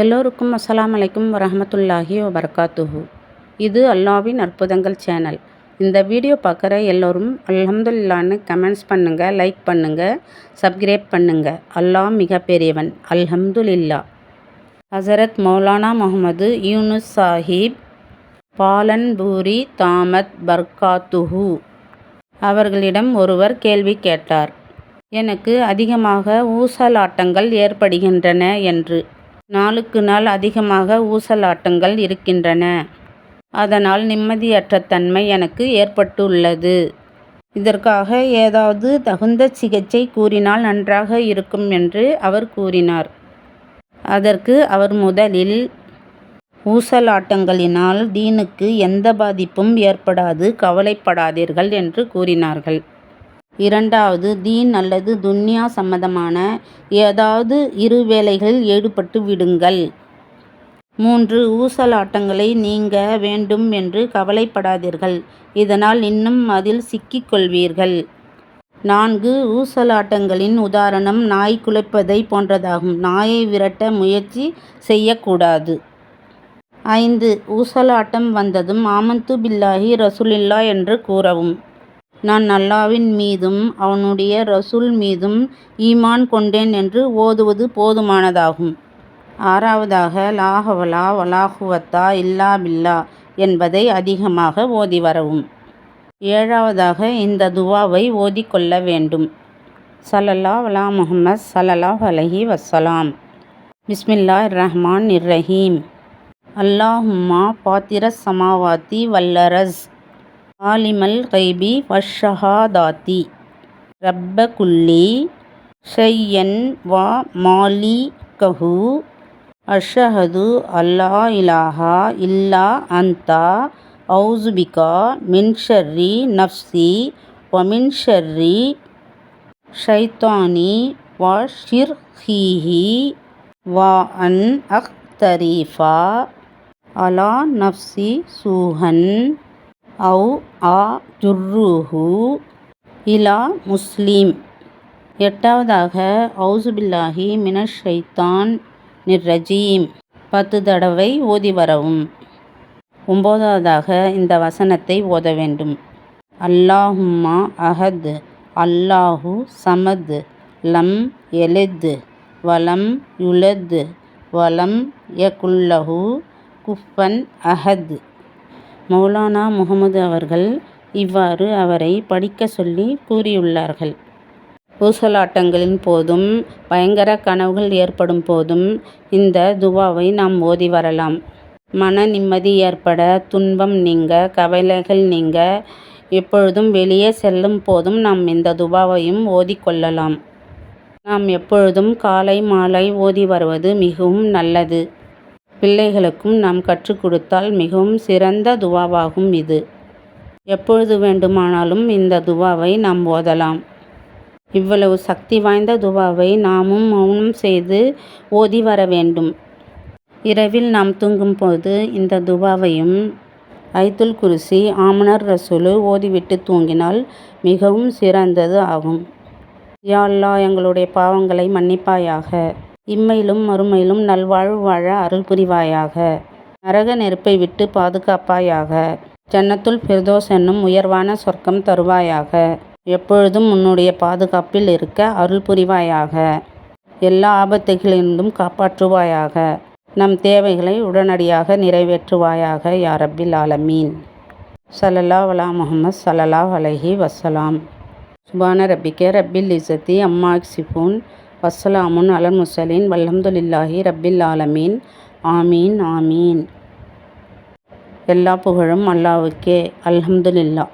எல்லோருக்கும் அஸ்லாம் அலைக்கும் வரமத்துல்லாஹி வபரகாத்துஹு. இது அல்லாஹ்வின் அற்புதங்கள் சேனல். இந்த வீடியோ பார்க்குற எல்லோரும் அல்ஹம்துல்லான்னு கமெண்ட்ஸ் பண்ணுங்கள் லைக் பண்ணுங்கள் சப்ஸ்கிரைப் பண்ணுங்கள் அல்லாஹ் மிக பெரியவன் அல்ஹம்துலில்லா. ஹசரத் மௌலானா முகமது யூனுஸ் சாஹிப் பாலன்பூரி தாமத் பர்காத்துஹு. அவர்களிடம் ஒருவர் கேள்வி கேட்டார். எனக்கு அதிகமாக ஊசலாட்டங்கள் ஏற்படுகின்றன என்று. நாளுக்கு நாள் அதிகமாக ஊசலாட்டங்கள் இருக்கின்றன. அதனால் நிம்மதியற்ற தன்மை எனக்கு ஏற்பட்டுள்ளது. இதற்காக ஏதாவது தகுந்த சிகிச்சை கூறினால் நன்றாக இருக்கும் என்று அவர் கூறினார். அதற்கு அவர் முதலில் ஊசலாட்டங்களினால் தீனுக்கு எந்த பாதிப்பும் ஏற்படாது கவலைப்படாதீர்கள் என்று கூறினார்கள். இரண்டாவது தீன் அல்லது துன்யா சம்பந்தமான ஏதாவது இரு வேலைகளில் ஈடுபட்டு விடுங்கள். மூன்று ஊசலாட்டங்களை நீங்க வேண்டும் என்று கவலைப்படாதீர்கள். இதனால் இன்னும் அதில் சிக்கிக் கொள்வீர்கள். நான்கு ஊசலாட்டங்களின் உதாரணம் நாய் குலைப்பதை போன்றதாகும். நாயை விரட்ட முயற்சி செய்யக்கூடாது. ஐந்து ஊசலாட்டம் வந்ததும் ஆமந்து பில்லாஹி ரசூலில்லா என்று கூறவும். நான் அல்லாவின் மீதும் அவனுடைய ரசூல் மீதும் ஈமான் கொண்டேன் என்று ஓதுவது போதுமானதாகும். ஆறாவதாக லாஹவலா வலாஹுவத்தா இல்லா பில்லா என்பதை அதிகமாக ஓதி வரவும். ஏழாவதாக இந்த துவாவை ஓதிக்கொள்ள வேண்டும். சலல்லா வலா முகமது சலல்லா அலஹி வசலாம் பிஸ்மில்லா ரஹ்மான் இர்ரஹீம் அல்லாஹும்மா பாத்திர சமாவாத்தி வல்லரஸ். ஆலிமல் கைபி வஷஹாதாத்தி ரப்ப குல்லி ஷையன் வா மாலி கஹு அஷஹது அல்லா இலாஹா இல்லா அந்தா. ஔசுபிகா மின்ஷர்ரி நஃப்சி வமின்ஷர்ரி ஷைத்தானி வா ஷிர் ஹீஹி வா அன் அக்தரீஃபா. அலா நஃப்சி சூஹன் அவு ஆ துர்ருஹு இலா முஸ்லீம். எட்டாவதாக ஔசுபில்லாஹி மினஷ் ஷைத்தான் நிர்ரஜீம். பத்து தடவை ஓதி வரவும். ஒம்போதாவதாக இந்த வசனத்தை ஓத வேண்டும். அல்லாஹும்மா அஹத் அல்லாஹு சமத் லம் எலித் வலம் யுலத் வலம் யகுல்லஹு குஃபன் அஹத். மௌலானா முகமது அவர்கள் இவ்வாறு அவரை படிக்க சொல்லி கூறியுள்ளார்கள். ஊசலாட்டங்களின் போதும் பயங்கர கனவுகள் ஏற்படும் போதும் இந்த துவாவை நாம் ஓதி வரலாம். மன நிம்மதி ஏற்பட துன்பம் நீங்க கவலைகள் நீங்க எப்பொழுதும் வெளியே செல்லும் போதும் நாம் இந்த துபாவையும் ஓதிக்கொள்ளலாம் நாம் எப்பொழுதும் காலை மாலை ஓதி வருவது மிகவும் நல்லது. பிள்ளைகளுக்கும் நாம் கற்றுக் கொடுத்தால் மிகவும் சிறந்த துவாவாகும் இது. எப்பொழுது வேண்டுமானாலும் இந்த துவாவை நாம் ஓதலாம். இவ்வளவு சக்தி வாய்ந்த துவாவை நாமும் மௌனம் செய்து ஓதி வர வேண்டும். இரவில் நாம் தூங்கும்போது இந்த துவாவையும் ஐத்துல் குருசி ஆமனர் ரசூலு ஓதிவிட்டு தூங்கினால் மிகவும் சிறந்தது ஆகும். யாழ்லா எங்களுடைய பாவங்களை மன்னிப்பாயாக. இம்மையிலும் மறுமையிலும் நல்வாழ்வு வாழ அருள் புரிவாயாக. நரக நெருப்பை விட்டு பாதுகாப்பாயாக. ஜன்னத்துல் ஃபிர்தோஸ் என்னும் உயர்வான சொர்க்கம் தருவாயாக. எப்பொழுதும் உன்னுடைய பாதுகாப்பில் இருக்க அருள் புரிவாயாக. எல்லா ஆபத்துகளிலிருந்தும் காப்பாற்றுவாயாக. நம் தேவைகளை உடனடியாக நிறைவேற்றுவாயாக யா ரப்பில் ஆலமீன். சலல்லா வலா முகமது சலல்லா அலஹி வசலாம் சுபான ரப்பிக்க ரப்பில் இசத்தி அம்மா சிஃபூன் வசலாமுன் அலல் முசலின் வல்ஹம்துலில்லாஹி ரப்பில் ஆலமீன். ஆமீன் ஆமீன். எல்லா புகழும் அல்லாவுக்கே அல்ஹம்துலில்லா